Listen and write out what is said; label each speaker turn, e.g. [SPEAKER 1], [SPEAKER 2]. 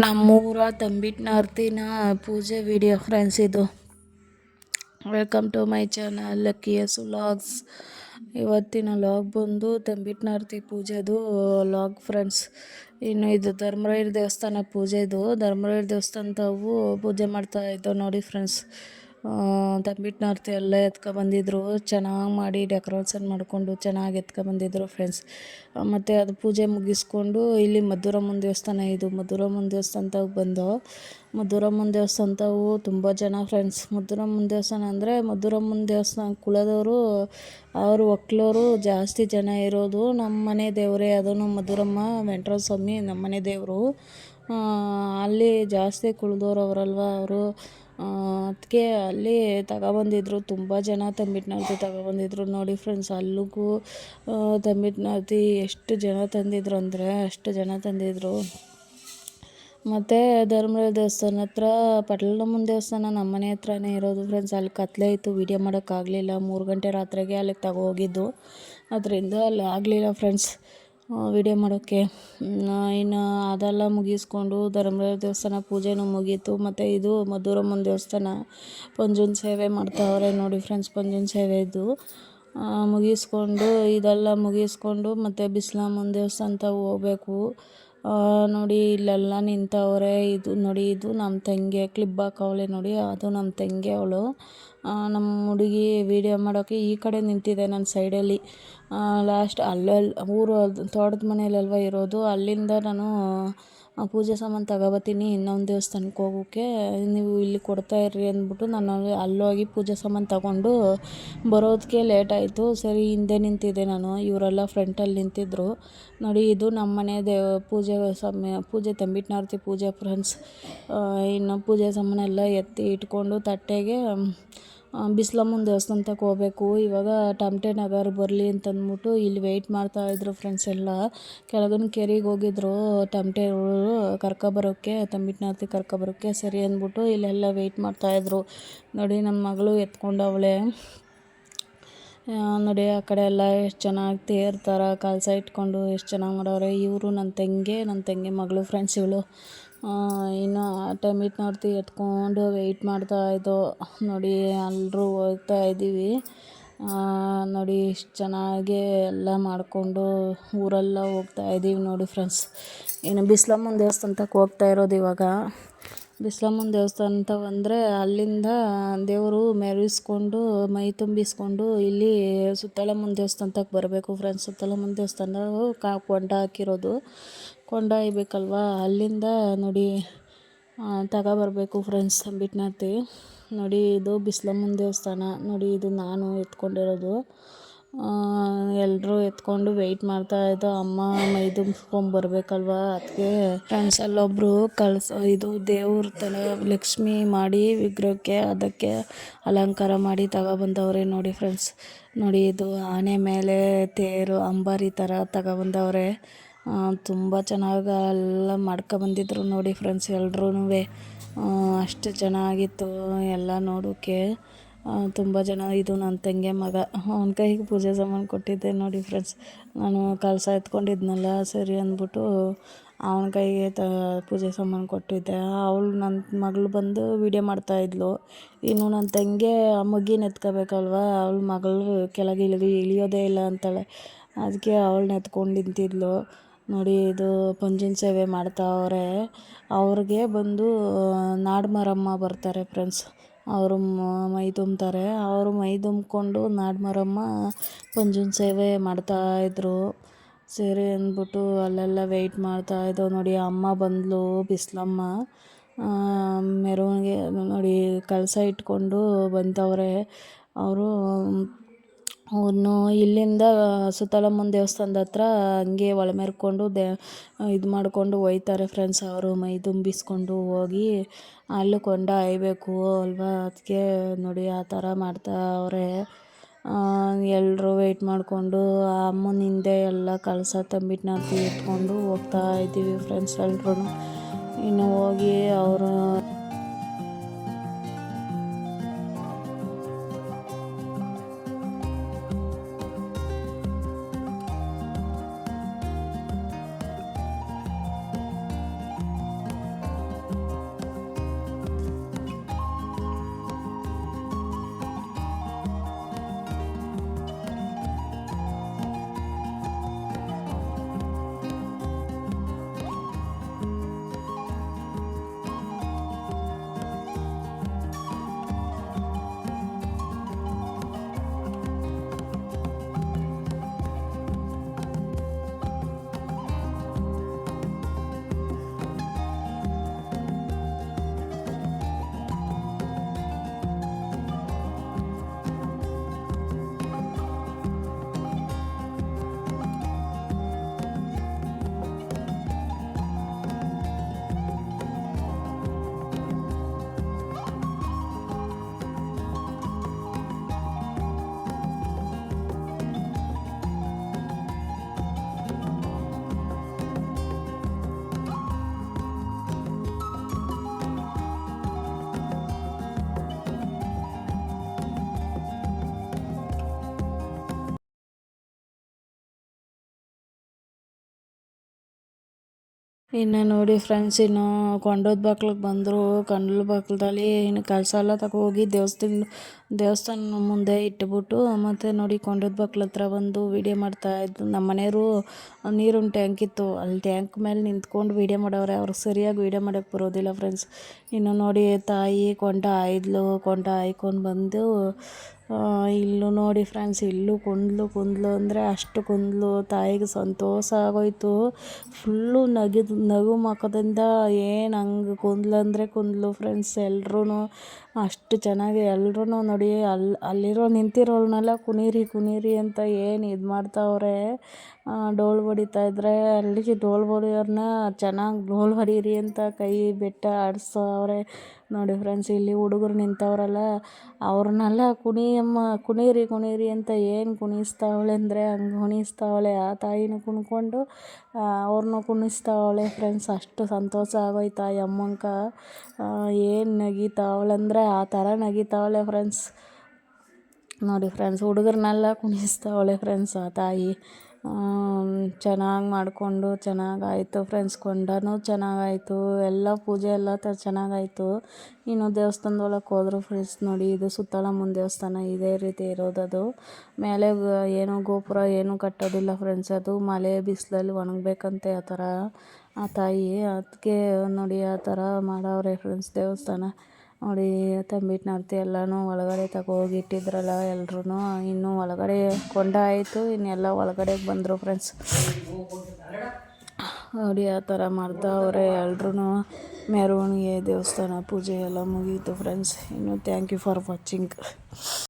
[SPEAKER 1] ನಮ್ಮೂರ ತಂಬಿಟ್ನರ್ತಿನ ಪೂಜೆ ವಿಡಿಯೋ ಫ್ರೆಂಡ್ಸ್ ಇದು. Welcome to my channel lucky's vlogs ಇವತ್ತಿನ ಲಾಗ್ ಬಂದು ತಂಬಿಟ್ನರ್ತಿ ಪೂಜೆದು ಲಾಗ್ ಫ್ರೆಂಡ್ಸ್ ಇನ್ನು ಇದು ಧರ್ಮರಾಯರ ದೇವಸ್ಥಾನ ಪೂಜೆದು. ಧರ್ಮರಾಯರ ದೇವಸ್ಥಾನದವು ಪೂಜೆ ಮಾಡ್ತಾ ಇದ್ದೋ ನೋಡಿ ಫ್ರೆಂಡ್ಸ್ ತಂಬಿಟ್ನರ್ತಿ ಎಲ್ಲ ಎತ್ಕೊಬಂದಿದ್ರು ಚೆನ್ನಾಗಿ ಮಾಡಿ ಡೆಕೋರೇಷನ್ ಮಾಡಿಕೊಂಡು ಚೆನ್ನಾಗಿ ಎತ್ಕೊಬಂದಿದ್ರು ಫ್ರೆಂಡ್ಸ್ ಮತ್ತು ಅದು ಪೂಜೆ ಮುಗಿಸ್ಕೊಂಡು ಇಲ್ಲಿ ಮಧುರಮ್ಮನ ದೇವಸ್ಥಾನ ಇದು. ಮಧುರಮ್ಮನ ದೇವಸ್ಥಾನದಾಗ ಬಂದು ಮಧುರಮ್ಮನ ದೇವಸ್ಥಾನದವು ತುಂಬ ಜನ ಫ್ರೆಂಡ್ಸ್ ಮಧುರಮ್ಮನ ದೇವಸ್ಥಾನ ಅಂದರೆ ಮಧುರಮ್ಮನ ದೇವಸ್ಥಾನ ಕುಲದವರು, ಅವರು ಒಕ್ಲೋರು ಜಾಸ್ತಿ ಜನ ಇರೋದು ನಮ್ಮ ಮನೆ ದೇವರೇ. ಅದನ್ನು ಮಧುರಮ್ಮ ವೆಂಕಟೇಶ್ವರ ಸ್ವಾಮಿ ನಮ್ಮ ಮನೆ ದೇವರು. ಅಲ್ಲಿ ಜಾಸ್ತಿ ಕುಳ್ದವ್ರು ಅವರಲ್ವ ಅವರು. ಅದಕ್ಕೆ ಅಲ್ಲಿ ತಗೊಬಂದಿದ್ರು, ತುಂಬ ಜನ ತಂಬಿಟ್ಟು ತಗೊಬಂದಿದ್ರು. ನೋಡಿ ಫ್ರೆಂಡ್ಸ್ ಅಲ್ಲಿಗೂ ತಂಬಿಟ್ಟು ಎಷ್ಟು ಜನ ತಂದಿದ್ರು ಅಂದರೆ ಅಷ್ಟು ಜನ ತಂದಿದ್ರು. ಮತ್ತು ಧರ್ಮರಾಯ ದೇವಸ್ಥಾನ ಹತ್ರ ಪಟ್ಲಮ್ಮನ ದೇವಸ್ಥಾನ ನಮ್ಮ ಮನೆ ಹತ್ರನೇ ಇರೋದು ಫ್ರೆಂಡ್ಸ್ ಅಲ್ಲಿ ಕತ್ಲೆ ಇತ್ತು ವೀಡಿಯೋ ಮಾಡೋಕ್ಕಾಗಲಿಲ್ಲ ಮೂರು ಗಂಟೆ ರಾತ್ರಿಗೆ ಅಲ್ಲಿಗೆ ತಗೋ ಹೋಗಿದ್ದು ಅದರಿಂದ ಅಲ್ಲಿ ಆಗಲಿಲ್ಲ ಫ್ರೆಂಡ್ಸ್ ವೀಡಿಯೋ ಮಾಡೋಕ್ಕೆ ಇನ್ನು ಅದೆಲ್ಲ ಮುಗಿಸ್ಕೊಂಡು ಧರ್ಮರಾಜ ದೇವಸ್ಥಾನ ಪೂಜೆನೂ ಮುಗೀತು. ಮತ್ತು ಇದು ಮಧುರಮ್ಮನ ದೇವಸ್ಥಾನ. ಪಂಜುನ ಸೇವೆ ಮಾಡ್ತಾವ್ರೆ ನೋಡಿ ಫ್ರೆಂಡ್ಸ್ ಪಂಜುನ ಸೇವೆ ಇದು. ಮುಗಿಸ್ಕೊಂಡು ಇದೆಲ್ಲ ಮುಗಿಸ್ಕೊಂಡು ಮತ್ತು ಬಿಸ್ಲಾಮನ ದೇವಸ್ಥಾನ ಹೋಗ್ಬೇಕು. ನೋಡಿ ಇಲ್ಲೆಲ್ಲ ನಿಂತವ್ರೆ. ಇದು ನೋಡಿ, ಇದು ನಮ್ಮ ತಂಗಿ ಕ್ಲಿಪ್ ಹಾಕವಳೆ ನೋಡಿ. ಅದು ನಮ್ಮ ತಂಗಿ ಅವಳು. ನಮ್ಮ ಹುಡುಗಿ ವೀಡಿಯೋ ಮಾಡೋಕ್ಕೆ ಈ ಕಡೆ ನಿಂತಿದೆ ನನ್ನ ಸೈಡಲ್ಲಿ ಲಾಸ್ಟ್ ಅಲ್ಲಲ್ಲಿ ಊರು ತೋಟದ ಮನೆಯಲ್ಲಲ್ವ ಇರೋದು. ಅಲ್ಲಿಂದ ನಾನು ಪೂಜೆ ಸಾಮಾನು ತಗೊಬತ್ತೀನಿ ಇನ್ನೊಂದು ದೇವಸ್ಥಾನಕ್ಕೆ ಹೋಗೋಕ್ಕೆ ನೀವು ಇಲ್ಲಿ ಕೊಡ್ತಾ ಇರ್ರಿ ಅಂದ್ಬಿಟ್ಟು ನಾನು ಅಲ್ಲೋಗಿ ಪೂಜೆ ಸಾಮಾನು ತಗೊಂಡು ಬರೋದಕ್ಕೆ ಲೇಟ್ ಆಯಿತು. ಸರಿ, ಹಿಂದೆ ನಿಂತಿದ್ದೆ ನಾನು. ಇವರೆಲ್ಲ ಫ್ರಂಟಲ್ಲಿ ನಿಂತಿದ್ದರು ನೋಡಿ, ಇದು ನಮ್ಮ ಮನೆ ದೇವ ಪೂಜೆ ಸಮಯ ಪೂಜೆ ತಂಬಿಟ್ನಾರ್ತಿ ಪೂಜೆ ಫ್ರೆಂಡ್ಸ್ ಇನ್ನು ಪೂಜೆ ಸಾಮಾನೆಲ್ಲ ಎತ್ತಿ ಇಟ್ಕೊಂಡು ತಟ್ಟೆಗೆ ಬಿಸ್ಲಮ್ಮನ ದೇವಸ್ಥಾನ ತನಕ ಹೋಗ್ಬೇಕು. ಇವಾಗ ಟಮಟೆ ನಗರ್ ಬರಲಿ ಅಂತಂದ್ಬಿಟ್ಟು ಇಲ್ಲಿ ವೆಯ್ಟ್ ಮಾಡ್ತಾಯಿದ್ರು ಫ್ರೆಂಡ್ಸ್ ಎಲ್ಲ. ಕೆಳಗನ ಕೆರೆಗೆ ಹೋಗಿದ್ರು. ಟಮಟೆಗಳು ಕರ್ಕೊಬರೋಕ್ಕೆ ತಂಬಿಟ್ನಾರ್ತಿ ಕರ್ಕೊಬರೋಕ್ಕೆ ಸರಿ ಅಂದ್ಬಿಟ್ಟು ಇಲ್ಲೆಲ್ಲ ವೆಯ್ಟ್ ಮಾಡ್ತಾಯಿದ್ರು ನೋಡಿ ನನ್ನ ಮಗಳು ಎತ್ಕೊಂಡವಳೆ. ನೋಡಿ, ಆ ಕಡೆ ಎಲ್ಲ ಎಷ್ಟು ಚೆನ್ನಾಗಿ ತೇರ್ತಾರೆ ಕಲಸ ಇಟ್ಕೊಂಡು ಎಷ್ಟು ಚೆನ್ನಾಗಿ ಮಾಡವ್ರೆ ಇವರು ನನ್ನ ತಂಗಿ ನನ್ನ ತಂಗಿ ಮಗಳು ಫ್ರೆಂಡ್ಸ್ ಇವಳು. ಇನ್ನು ಆ ಟೈಮ್ ಇಟ್ಟು ನೋಡ್ತಿ, ಎತ್ಕೊಂಡು ವೆಯ್ಟ್ ಮಾಡ್ತಾ ಇದ್ದೋ. ನೋಡಿ ಎಲ್ಲರೂ ಹೋಗ್ತಾ ಇದ್ದೀವಿ. ನೋಡಿ, ಇಷ್ಟು ಚೆನ್ನಾಗಿ ಎಲ್ಲ ಮಾಡಿಕೊಂಡು ಊರೆಲ್ಲ ಹೋಗ್ತಾ ಇದ್ದೀವಿ ನೋಡಿ ಫ್ರೆಂಡ್ಸ್ ಇನ್ನು ಬಿಸ್ಲಮ್ಮನ ದೇವಸ್ಥಾನಕ್ಕೆ ಹೋಗ್ತಾ ಇರೋದು ಇವಾಗ. ಬಿಸ್ಲಮ್ಮನ ದೇವಸ್ಥಾನ ಅಂತ ಬಂದರೆ ಅಲ್ಲಿಂದ ದೇವರು ಮೆರವಿಸ್ಕೊಂಡು ಮೈ ತುಂಬಿಸ್ಕೊಂಡು ಇಲ್ಲಿ ಸುತ್ತಳಮ್ಮನ ದೇವಸ್ಥಾನಕ್ಕೆ ಬರಬೇಕು. ಫ್ರೆಂಡ್ಸ್ ಸುತ್ತಳಮ್ಮನ ದೇವಸ್ಥಾನ ಕಾ, ಕೊಂಡ ಹಾಕಿರೋದು. ಕೊಂಡ ಇಬೇಕಲ್ವಾ ಅಲ್ಲಿಂದ ನೋಡಿ ತಗೋಬರ್ಬೇಕು ಫ್ರೆಂಡ್ಸ್ ಬಿಟ್ನಾತಿ. ನೋಡಿ, ಇದು ಬಿಸ್ಲಮ್ಮನ ದೇವಸ್ಥಾನ. ನೋಡಿ, ಇದು ನಾನು ಎತ್ಕೊಂಡಿರೋದು. ಎಲ್ಲರೂ ಎತ್ಕೊಂಡು ವೆಯ್ಟ್ ಮಾಡ್ತಾಯಿದ್ದು ಅಮ್ಮ ಮೈದು ಮುಸ್ಕೊಂಡು ಬರಬೇಕಲ್ವಾ? ಅದಕ್ಕೆ ಫ್ರೆಂಡ್ಸ್ ಅಲ್ಲೊಬ್ಬರು ಕಳ್ಸ, ಇದು ದೇವ್ರ ತಲೆ ಲಕ್ಷ್ಮಿ ಮಾಡಿ ವಿಗ್ರಹಕ್ಕೆ ಅದಕ್ಕೆ ಅಲಂಕಾರ ಮಾಡಿ ತಗೊಬಂದವ್ರೆ ನೋಡಿ ಫ್ರೆಂಡ್ಸ್ ನೋಡಿ ಇದು ಆನೆ ಮೇಲೆ ತೇರು, ಅಂಬಾರಿ ಥರ ತಗೊಬಂದವ್ರೆ ತುಂಬ ಚೆನ್ನಾಗಿ ಎಲ್ಲ ಮಾಡ್ಕೊಬಂದಿದ್ರು ನೋಡಿ ಫ್ರೆಂಡ್ಸ್ ಎಲ್ರೂ ಅಷ್ಟು ಚೆನ್ನಾಗಿತ್ತು ಎಲ್ಲ ನೋಡೋಕ್ಕೆ ತುಂಬ ಜನ ಇದು ನನ್ನ ತಂಗಿ ಮಗ. ಅವನ ಕೈಗೆ ಪೂಜೆ ಸಾಮಾನು ಕೊಟ್ಟಿದ್ದೆ ನೋಡಿ ಫ್ರೆಂಡ್ಸ್ ನಾನು ಕಳಸ ಎತ್ಕೊಂಡಿದ್ನಲ್ಲ, ಸರಿ ಅಂದ್ಬಿಟ್ಟು ಅವನ ಕೈಗೆ ತ, ಪೂಜೆ ಸಾಮಾನು ಕೊಟ್ಟಿದ್ದೆ. ಅವಳು ನನ್ನ ಮಗಳು ಬಂದು ವೀಡಿಯೋ ಮಾಡ್ತಾಯಿದ್ಲು ಇನ್ನು ನನ್ನ ತಂಗಿ ಆ ಮಗಿನ ಎತ್ಕೋಬೇಕಲ್ವ? ಅವಳ ಮಗಳು ಕೆಳಗೆ ಇಳಿದು ಇಳಿಯೋದೇ ಇಲ್ಲ ಅಂತಾಳೆ. ಅದಕ್ಕೆ ಅವಳನ್ನ ಎತ್ಕೊಂಡು ನಿಂತಿದ್ಲು. ನೋಡಿ ಇದು ಪಂಜಿನ ಸೇವೆ ಮಾಡ್ತಾವ್ರೆ ಅವ್ರಿಗೆ ಬಂದು ನಾಡಮಾರಮ್ಮ ಬರ್ತಾರೆ ಫ್ರೆಂಡ್ಸ್ ಅವರು ಮೈ ತುಂಬ್ತಾರೆ ಅವರು ಮೈ ತುಂಬಿಕೊಂಡು ನಾಡಮಾರಮ್ಮ ಪಂಜುನ ಸೇವೆ ಮಾಡ್ತಾಯಿದ್ರು ಸೇರಿ ಅಂದ್ಬಿಟ್ಟು ಅಲ್ಲೆಲ್ಲ ವೆಯ್ಟ್ ಮಾಡ್ತಾಯಿದ್ದೋ ನೋಡಿ, ಅಮ್ಮ ಬಂದಳು ಬಿಸ್ಲಮ್ಮ. ಮೆರವಣಿಗೆ, ನೋಡಿ, ಕಳಸ ಇಟ್ಕೊಂಡು ಬಂದವ್ರೆ ಅವರು ಅವನು ಇಲ್ಲಿಂದ ಸುತ್ತಲಮ್ಮನ ದೇವಸ್ಥಾನದ ಹತ್ರ ಹಂಗೆ ಒಳಮೆರ್ಕೊಂಡು ದೇ, ಇದು ಮಾಡಿಕೊಂಡು ಒಯ್ತಾರೆ ಫ್ರೆಂಡ್ಸ್ ಅವರು, ಮೈ ತುಂಬಿಸ್ಕೊಂಡು ಹೋಗಿ ಅಲ್ಲಿ ಕೊಂಡ ಒಯ್ಬೇಕು ಅಲ್ವಾ? ಅದಕ್ಕೆ ನೋಡಿ ಆ ಥರ ಅವರೇ. ಎಲ್ಲರೂ ವೆಯ್ಟ್ ಮಾಡಿಕೊಂಡು ಆ ಅಮ್ಮನ ಹಿಂದೆ ಎಲ್ಲ ಕಳಸ ತಂಬಿಟ್ಟನ್ನ ಇಟ್ಕೊಂಡು ಹೋಗ್ತಾ ಇದ್ದೀವಿ ಫ್ರೆಂಡ್ಸ್ ಎಲ್ಲರೂ ಇನ್ನು ಹೋಗಿ ಅವರು ಇನ್ನು ನೋಡಿ ಫ್ರೆಂಡ್ಸ್ ಇನ್ನು ಕೊಂಡೋದ ಬಾಕ್ಲಿಗೆ ಬಂದರು ಕಂಡ್ಲ ಬಾಕ್ಲದಲ್ಲಿ ಇನ್ನು ಕಳಸ ಎಲ್ಲ ಹೋಗಿ ದೇವಸ್ಥಾನ ದೇವಸ್ಥಾನ ಮುಂದೆ ಇಟ್ಬಿಟ್ಟು ಮತ್ತು ನೋಡಿ ಕೊಂಡೋದ ಬಾಕ್ಲ ಹತ್ರ ಬಂದು ವೀಡಿಯೋ ಮಾಡ್ತಾಯಿದ್ದು ನಮ್ಮ ಮನೆಯವರು ನೀರಿನ ಟ್ಯಾಂಕ್ ಇತ್ತು. ಅಲ್ಲಿ ಟ್ಯಾಂಕ್ ಮೇಲೆ ನಿಂತ್ಕೊಂಡು ವೀಡಿಯೋ ಮಾಡೋರೆ ಅವ್ರಿಗೆ ಸರಿಯಾಗಿ ವೀಡಿಯೋ ಮಾಡೋಕ್ಕೆ ಬರೋದಿಲ್ಲ ಫ್ರೆಂಡ್ಸ್ ಇನ್ನು ನೋಡಿ ತಾಯಿ, ಕೊಂಡ ಆಯ್ದ್ಲು. ಕೊಂಡ ಆಯ್ಕೊಂಡು ಬಂದು ಇಲ್ಲೂ ನೋಡಿ ಫ್ರೆಂಡ್ಸ್ ಇಲ್ಲೂ ಕುಂದ್ಲು ಕುಂದ್ಲು ಅಂದರೆ ಅಷ್ಟು ಕುಂದ್ಲು. ತಾಯಿಗೆ ಸಂತೋಷ ಆಗೋಯ್ತು. ಫುಲ್ಲು ನಗಿದು, ನಗು ಮುಖದಿಂದ ಏನು ಹಂಗೆ ಕುಂದ್ಲು ಅಂದರೆ ಕುಂದ್ಲು ಫ್ರೆಂಡ್ಸ್ ಎಲ್ರೂ ಅಷ್ಟು ಚೆನ್ನಾಗಿ ಎಲ್ರೂ ನೋಡಿ ಅಲ್ಲಿ ಅಲ್ಲಿರೋ ನಿಂತಿರೋಳನ್ನೆಲ್ಲ ಕುಣೀರಿ ಕುಣೀರಿ ಅಂತ ಏನು ಇದು ಮಾಡ್ತಾವ್ರೆ. ಡೋಲು ಹೊಡಿತಾ ಇದ್ದರೆ ಅಲ್ಲಿಗೆ ಡೋಲು ಹೊಡಿಯೋರನ್ನ ಚೆನ್ನಾಗಿ ಡೋಲು ಹೊಡೀರಿ ಅಂತ ಕೈ ಬೆಟ್ಟ ಆಡಿಸವ್ರೆ. ನೋಡಿ ಫ್ರೆಂಡ್ಸ್ ಇಲ್ಲಿ ಹುಡುಗರು ನಿಂತವ್ರಲ್ಲ, ಅವ್ರನ್ನೆಲ್ಲ ಕುಣಿಯಮ್ಮ ಕುಣೀರಿ ಕುಣೀರಿ ಅಂತ ಏನು ಕುಣಿಸ್ತಾವಳೆ ಅಂದರೆ ಹಂಗೆ ಕುಣಿಸ್ತಾವಳೆ. ಆ ತಾಯಿನ ಕುಣ್ಕೊಂಡು ಅವ್ರನ್ನೂ ಕುಣಿಸ್ತಾವಳೆ. ಫ್ರೆಂಡ್ಸ್ ಅಷ್ಟು ಸಂತೋಷ ಆಗೋಯ್ತು ಆ ಅಮ್ಮಂಕ ಏನು ನಗೀತಾವಳಂದ್ರೆ ಆ ಥರ ನಗಿತಾವಳೆ ಫ್ರೆಂಡ್ಸ್ ನೋಡಿ ಫ್ರೆಂಡ್ಸ್ ಹುಡುಗರನ್ನೆಲ್ಲ ಕುಣಿಸ್ತಾವಳೆ ಫ್ರೆಂಡ್ಸ್ ಆ ತಾಯಿ. ಚೆನ್ನಾಗಿ ಮಾಡಿಕೊಂಡು ಚೆನ್ನಾಗಾಯಿತು ಫ್ರೆಂಡ್ಸ್ ಕೊಂಡನೂ ಚೆನ್ನಾಗಾಯಿತು, ಎಲ್ಲ ಪೂಜೆ ಎಲ್ಲ ತ ಚೆನ್ನಾಗಾಯಿತು. ಇನ್ನು ದೇವಸ್ಥಾನದೊಳಗೆ ಹೋದ್ರು ಫ್ರೆಂಡ್ಸ್ ನೋಡಿ, ಇದು ಸುತ್ತಳಮ್ಮನ ದೇವಸ್ಥಾನ, ಇದೇ ರೀತಿ ಇರೋದದು ಮೇಲೆ ಏನು ಗೋಪುರ ಏನೂ ಕಟ್ಟೋದಿಲ್ಲ ಫ್ರೆಂಡ್ಸ್ ಅದು ಮಳೆ ಬಿಸಿಲಲ್ಲಿ ಒಣಗಬೇಕಂತೆ ಆ ಥರ ಆ ತಾಯಿ ಅದಕ್ಕೆ ನೋಡಿ ಆ ಥರ ಮಾಡವ್ರೆ ಫ್ರೆಂಡ್ಸ್ ದೇವಸ್ಥಾನ. ನೋಡಿ ತಂಬಿಟ್ಟು ಎಲ್ಲನೂ ಒಳಗಡೆ ತಗೋಗಿ ಇಟ್ಟಿದ್ರಲ್ಲ ಎಲ್ರೂ ಇನ್ನೂ ಒಳಗಡೆ ಕೊಂಡ ಆಯಿತು, ಇನ್ನೆಲ್ಲ ಒಳಗಡೆ ಬಂದರು ಫ್ರೆಂಡ್ಸ್ ನೋಡಿ, ಆ ಥರ ಮಾಡ್ತಾ ಅವರೇ ಎಲ್ರೂ ಮೆರವಣಿಗೆ, ದೇವಸ್ಥಾನ ಪೂಜೆ ಎಲ್ಲ ಮುಗೀತು ಫ್ರೆಂಡ್ಸ್ ಇನ್ನು ಥ್ಯಾಂಕ್ ಯು ಫಾರ್ ವಾಚಿಂಗ್